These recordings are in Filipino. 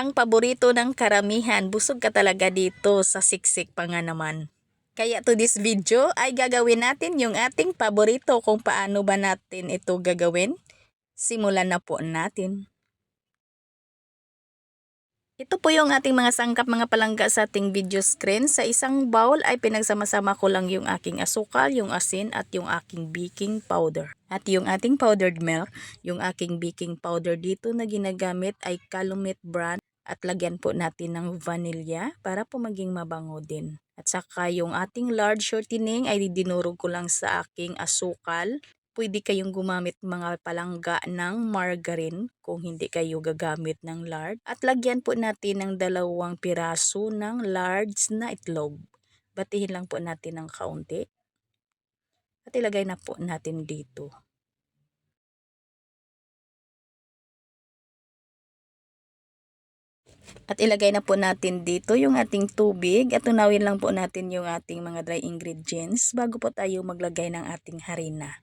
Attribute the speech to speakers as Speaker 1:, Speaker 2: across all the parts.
Speaker 1: Ang paborito ng karamihan, busog ka talaga dito sa siksik pa nga naman. Kaya to this video ay gagawin natin yung ating paborito kung paano ba natin ito gagawin. Simulan na po natin. Ito po yung ating mga sangkap mga palangga sa ating video screen. Sa isang bowl ay pinagsama-sama ko lang yung aking asukal, yung asin at yung aking baking powder. At yung ating powdered milk, yung aking baking powder dito na ginagamit ay Calumet brand at lagyan po natin ng vanilla para po maging mabango din. At saka yung ating large shortening ay dinurog ko lang sa aking asukal pwede kayong gumamit mga palangga ng margarine kung hindi kayo gagamit ng lard. At lagyan po natin ng dalawang piraso ng large na itlog. Batihin lang po natin ng kaunti. At ilagay na po natin dito. At ilagay na po natin dito yung ating tubig at tunawin lang po natin yung ating mga dry ingredients bago po tayo maglagay ng ating harina.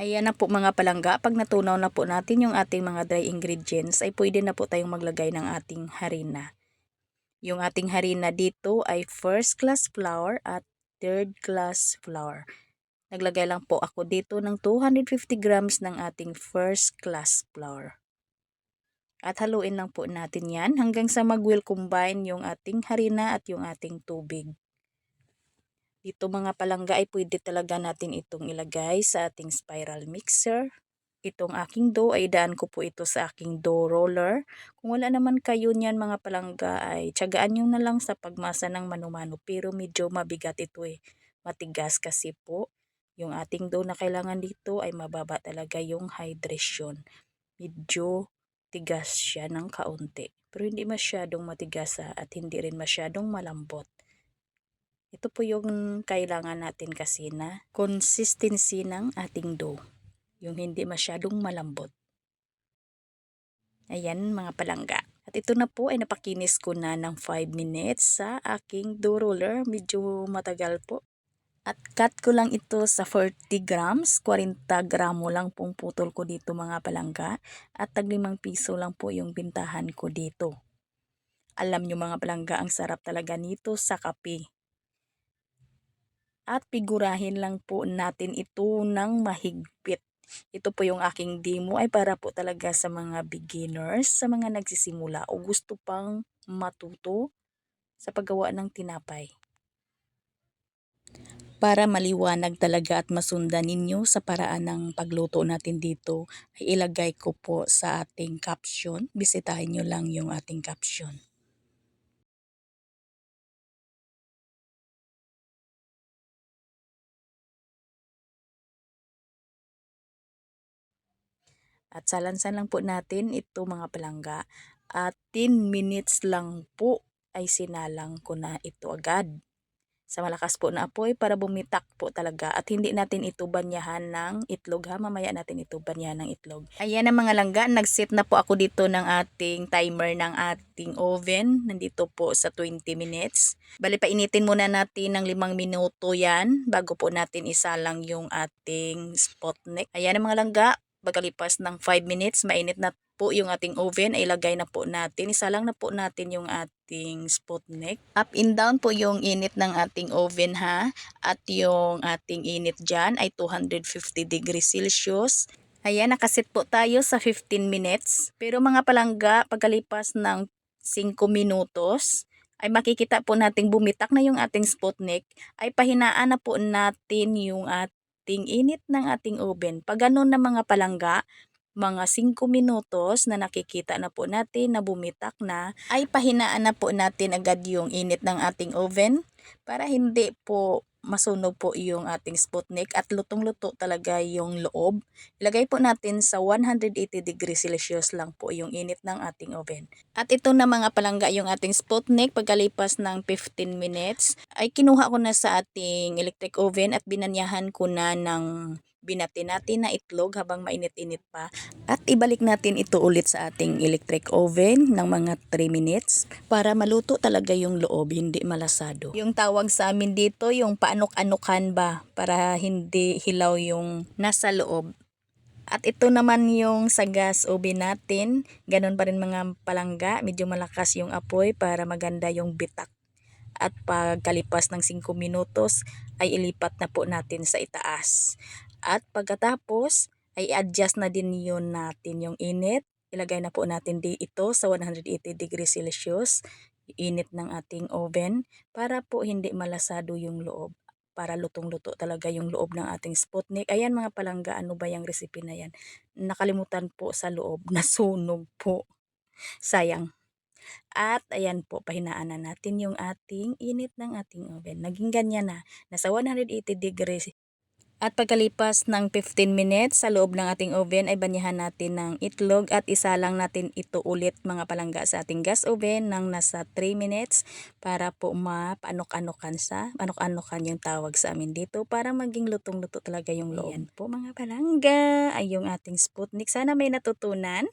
Speaker 1: Ayan na po mga palangga, pag natunaw na po natin yung ating mga dry ingredients ay pwede na po tayong maglagay ng ating harina. Yung ating harina dito ay first class flour at third class flour. Naglagay lang po ako dito ng 250 grams ng ating first class flour. At haluin lang po natin yan hanggang sa mag-will combine yung ating harina at yung ating tubig. Dito mga palangga ay pwede talaga natin itong ilagay sa ating spiral mixer. Itong aking dough ay daan ko po ito sa aking dough roller. Kung wala naman kayo niyan mga palangga ay tiyagaan nyo na lang sa pagmasa ng manumano pero medyo mabigat ito eh. Matigas kasi po. Yung ating dough na kailangan dito ay mababa talaga yung hydration. Medyo tigas siya ng kaunti. Pero hindi masyadong matigas at hindi rin masyadong malambot. Ito po yung kailangan natin kasi na consistency ng ating dough. Yung hindi masyadong malambot. Ayan mga palangga. At ito na po ay napakinis ko na ng 5 minutes sa aking dough roller. Medyo matagal po. At cut ko lang ito sa 40 grams. 40 gramo lang pong putol ko dito mga palangga. At tag 5 piso lang po yung bintahan ko dito. Alam nyo mga palangga, ang sarap talaga nito sa kape at figurahin lang po natin ito ng mahigpit. Ito po yung aking demo ay para po talaga sa mga beginners, sa mga nagsisimula o gusto pang matuto sa paggawa ng tinapay. Para maliwanag talaga at masundan ninyo sa paraan ng pagluto natin dito, ay ilagay ko po sa ating caption. Bisitahin nyo lang yung ating caption. At salansan lang po natin ito mga palangga. At 10 minutes lang po ay sinalang ko na ito agad. Sa malakas po na apoy para bumitak po talaga at hindi natin ito banyahan ng itlog ha. Mamaya natin ito banyahan ng itlog. Ayan ang mga langga. Nag-set na po ako dito ng ating timer ng ating oven. Nandito po sa 20 minutes. Bali painitin muna natin ng 5 minuto yan bago po natin isalang yung ating spotneck. Ayan ang mga langga pagkalipas ng 5 minutes, mainit na po yung ating oven, ay ilagay na po natin. Isa lang na po natin yung ating spotneck. Up and down po yung init ng ating oven ha. At yung ating init dyan ay 250 degrees Celsius. Ayan, nakasit po tayo sa 15 minutes. Pero mga palangga, pagkalipas ng 5 minutos, ay makikita po nating bumitak na yung ating spotneck, ay pahinaan na po natin yung at ating init ng ating oven. Pag ganun na mga palangga, mga 5 minutos na nakikita na po natin na bumitak na, ay pahinaan na po natin agad yung init ng ating oven para hindi po masunog po yung ating sputnik at lutong-luto talaga yung loob. Ilagay po natin sa 180 degrees Celsius lang po yung init ng ating oven. At ito na mga palangga yung ating sputnik pagkalipas ng 15 minutes ay kinuha ko na sa ating electric oven at binanyahan ko na ng binati natin na itlog habang mainit-init pa at ibalik natin ito ulit sa ating electric oven ng mga 3 minutes para maluto talaga yung loob, hindi malasado. Yung tawag sa amin dito, yung paanok-anukan ba para hindi hilaw yung nasa loob At ito naman yung sa gas oven natin. Ganon pa rin mga palangga. Medyo malakas yung apoy para maganda yung bitak. At pagkalipas ng 5 minutos ay ilipat na po natin sa itaas. At pagkatapos ay adjust na din yun natin yung init. Ilagay na po natin di ito sa 180 degrees Celsius init ng ating oven para po hindi malasado yung loob para lutong-luto talaga yung loob ng ating Sputnik. Ayan mga palangga, ano ba yung recipe na yan? Nakalimutan po sa loob, nasunog po. Sayang. At ayan po, pahinaan na natin yung ating init ng ating oven. Naging ganyan na, nasa 180 degrees at pagkalipas ng 15 minutes sa loob ng ating oven ay banyahan natin ng itlog at isa lang natin ito ulit mga palangga sa ating gas oven ng nasa 3 minutes para po mapanok-anokan sa anok-anokan yung tawag sa amin dito para maging lutong-luto talaga yung loob. Ayan po mga palangga ay yung ating Sputnik. Sana may natutunan.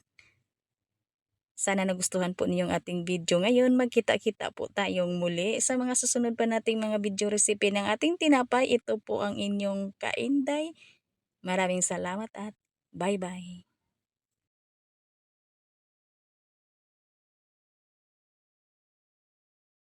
Speaker 1: Sana nagustuhan po niyong ating video ngayon. Magkita-kita po tayong muli sa mga susunod pa nating mga video recipe ng ating tinapay. Ito po ang inyong kainday. Maraming salamat at bye-bye.